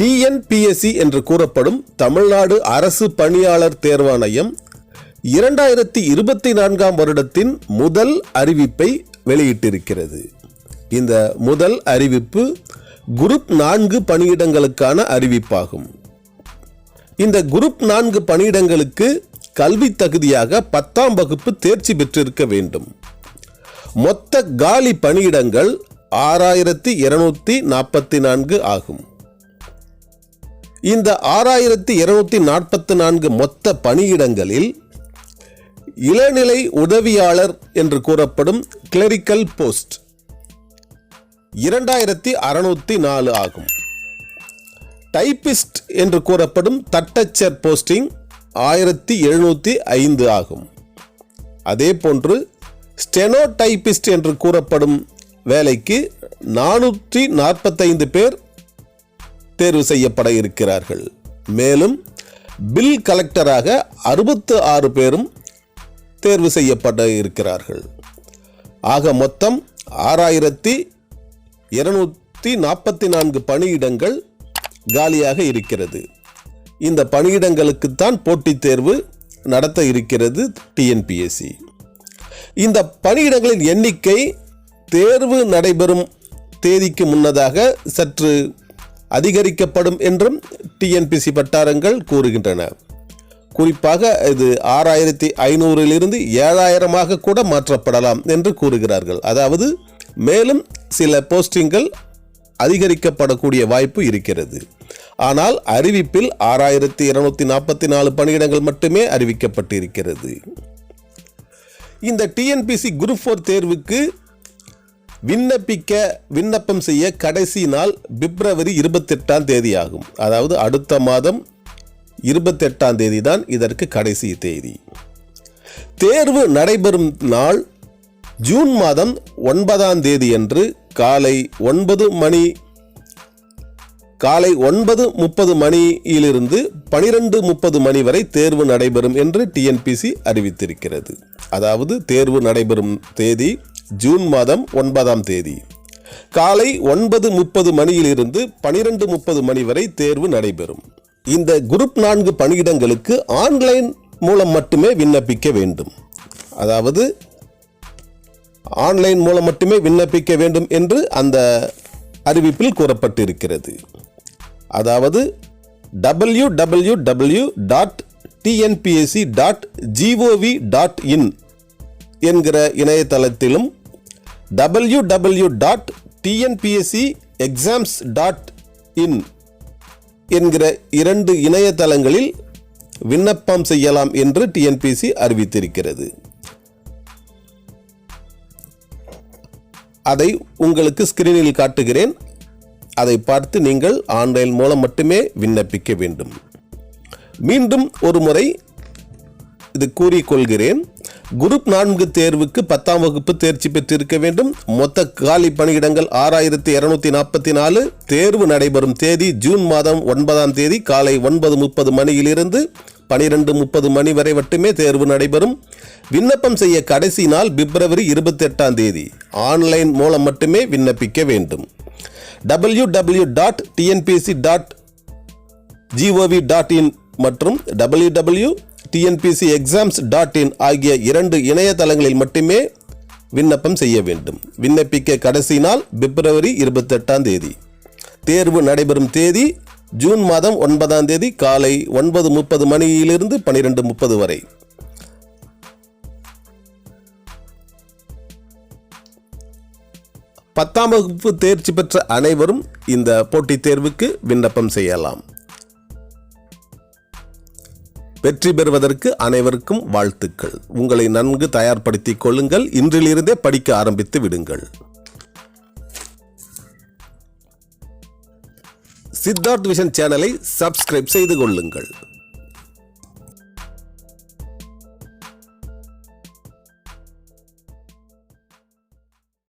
TNPSC என்று கூறப்படும் தமிழ்நாடு அரசு பணியாளர் தேர்வாணையம் இரண்டாயிரத்தி இருபத்தி நான்காம் வருடத்தின் முதல் அறிவிப்பை வெளியிட்டிருக்கிறது. இந்த முதல் அறிவிப்பு குரூப் நான்கு பணியிடங்களுக்கான அறிவிப்பாகும். இந்த குரூப் நான்கு பணியிடங்களுக்கு கல்வி தகுதியாக பத்தாம் வகுப்பு தேர்ச்சி பெற்றிருக்க வேண்டும். மொத்த காலி பணியிடங்கள் ஆறாயிரத்தி இருநூத்தி நாற்பத்தி நான்கு ஆகும். இந்த ஆறாயிரத்தி இருநூத்தி நாற்பத்தி நான்கு மொத்த பணியிடங்களில் இளநிலை உதவியாளர் என்று கூறப்படும் கிளரிக்கல் போஸ்ட் இரண்டாயிரத்தி அறுநூத்தி நாலு ஆகும். டைபிஸ்ட் என்று கூறப்படும் தட்டச்சர் போஸ்டிங் ஆயிரத்தி எழுநூற்றி ஐந்து ஆகும். அதே போன்று ஸ்டெனோ டைபிஸ்ட் என்று கூறப்படும் வேலைக்கு நானூற்றி நாற்பத்தைந்து பேர் தேர்வு செய்யப்பட இருக்கிறார்கள். மேலும் பில் கலெக்டராக அறுபத்து ஆறு பேரும் தேர்வு செய்யப்பட இருக்கிறார்கள். ஆக மொத்தம் ஆறாயிரத்தி இருநூற்றி நாற்பத்தி நான்கு பணியிடங்கள் காலியாக இருக்கிறது. இந்த பணியிடங்களுக்குத்தான் போட்டித் தேர்வு நடத்த இருக்கிறது டிஎன்பிஎஸ்சி இந்த பணியிடங்களின் எண்ணிக்கை தேர்வு நடைபெறும் தேதிக்கு முன்னதாக சற்று அதிகரிக்கப்படும் என்றும் டிஎன்பிசி வட்டாரங்கள் கூறுகின்றன. குறிப்பாக இது ஆறாயிரத்தி ஐநூறிலிருந்து ஏழாயிரமாக கூட மாற்றப்படலாம் என்று கூறுகிறார்கள். அதாவது மேலும் சில போஸ்டிங்கள் அதிகரிக்கப்படக்கூடிய வாய்ப்பு இருக்கிறது. ஆனால் அறிவிப்பில் ஆறாயிரத்தி இருநூத்தி நாற்பத்தி நாலு பணியிடங்கள் மட்டுமே அறிவிக்கப்பட்டிருக்கிறது. இந்த டிஎன்பிசி குரூப் ஃபோர் தேர்வுக்கு விண்ணப்பிக்க விண்ணப்பம் செய்ய கடைசி நாள் பிப்ரவரி இருபத்தெட்டாம் தேதி ஆகும் அதாவது அடுத்த மாதம் இருபத்தெட்டாம் தேதி தான் இதற்கு கடைசி தேதி. தேர்வு நடைபெறும் நாள் ஜூன் மாதம் ஒன்பதாம் தேதி அன்று காலை ஒன்பது மணி காலை ஒன்பது முப்பது மணியிலிருந்து பனிரெண்டு முப்பது மணி வரை தேர்வு நடைபெறும் என்று டிஎன்பிசி அறிவித்திருக்கிறது. அதாவது தேர்வு நடைபெறும் தேதி ஜூன் மாதம் ஒன்பதாம் தேதி. காலை ஒன்பது முப்பது மணியிலிருந்து பனிரெண்டு முப்பது மணி வரை தேர்வு நடைபெறும். இந்த குரூப் நான்கு பணியிடங்களுக்கு ஆன்லைன் மூலம் மட்டுமே விண்ணப்பிக்க வேண்டும். அதாவது ஆன்லைன் மூலம் மட்டுமே விண்ணப்பிக்க வேண்டும் என்று அந்த அறிவிப்பில் கூறப்பட்டிருக்கிறது. அதாவது W W W dot TNPSC dot GOV dot in என்கிற இணையதளத்திலும் W W dot TNPSC exams dot in என்கிற இரண்டு இணையதளங்களில் விண்ணப்பம் செய்யலாம் என்று டிஎன்பிசி அறிவித்திருக்கிறது. அதை உங்களுக்கு ஸ்கிரீனில் காட்டுகிறேன். அதை பார்த்து நீங்கள் ஆன்லைன் மூலம் மட்டுமே விண்ணப்பிக்க வேண்டும். மீண்டும் ஒரு முறை இது கூறிக்கொள்கிறேன். குரூப் நான்கு தேர்வுக்கு பத்தாம் வகுப்பு தேர்ச்சி பெற்றிருக்க வேண்டும். மொத்த காலி பணியிடங்கள் ஆறாயிரத்தி இருநூத்தி நாற்பத்தி நாலு. தேர்வு நடைபெறும் தேதி ஜூன் மாதம் ஒன்பதாம் தேதி காலை ஒன்பது முப்பது மணியிலிருந்து பனிரெண்டு முப்பது மணி வரை மட்டுமே தேர்வு நடைபெறும். விண்ணப்பம் செய்ய கடைசி நாள் பிப்ரவரி இருபத்தி எட்டாம் தேதி. ஆன்லைன் மூலம் மட்டுமே விண்ணப்பிக்க வேண்டும். W W dot TNPSC dot GOV dot in மற்றும் W W TNPSC exams dot in ஆகிய இரண்டு இணையதளங்களில் மட்டுமே விண்ணப்பம் செய்ய வேண்டும். விண்ணப்பிக்க கடைசி நாள் பிப்ரவரி இருபத்தெட்டாம் தேதி. தேர்வு நடைபெறும் தேதி ஜூன் மாதம் ஒன்பதாம் தேதி காலை ஒன்பது முப்பது மணியிலிருந்து பனிரெண்டு முப்பது வரை. பத்தாம் வகுப்பு தேர்ச்சி பெற்ற அனைவரும் இந்த போட்டித் தேர்வுக்கு விண்ணப்பம் செய்யலாம். வெற்றி பெறுவதற்கு அனைவருக்கும் வாழ்த்துக்கள். உங்களை நன்கு தயார்படுத்திக் கொள்ளுங்கள். இன்றிலிருந்தே படிக்க ஆரம்பித்து விடுங்கள். சித்தார்த் விஷன் சேனலை சப்ஸ்கிரைப் செய்து கொள்ளுங்கள்.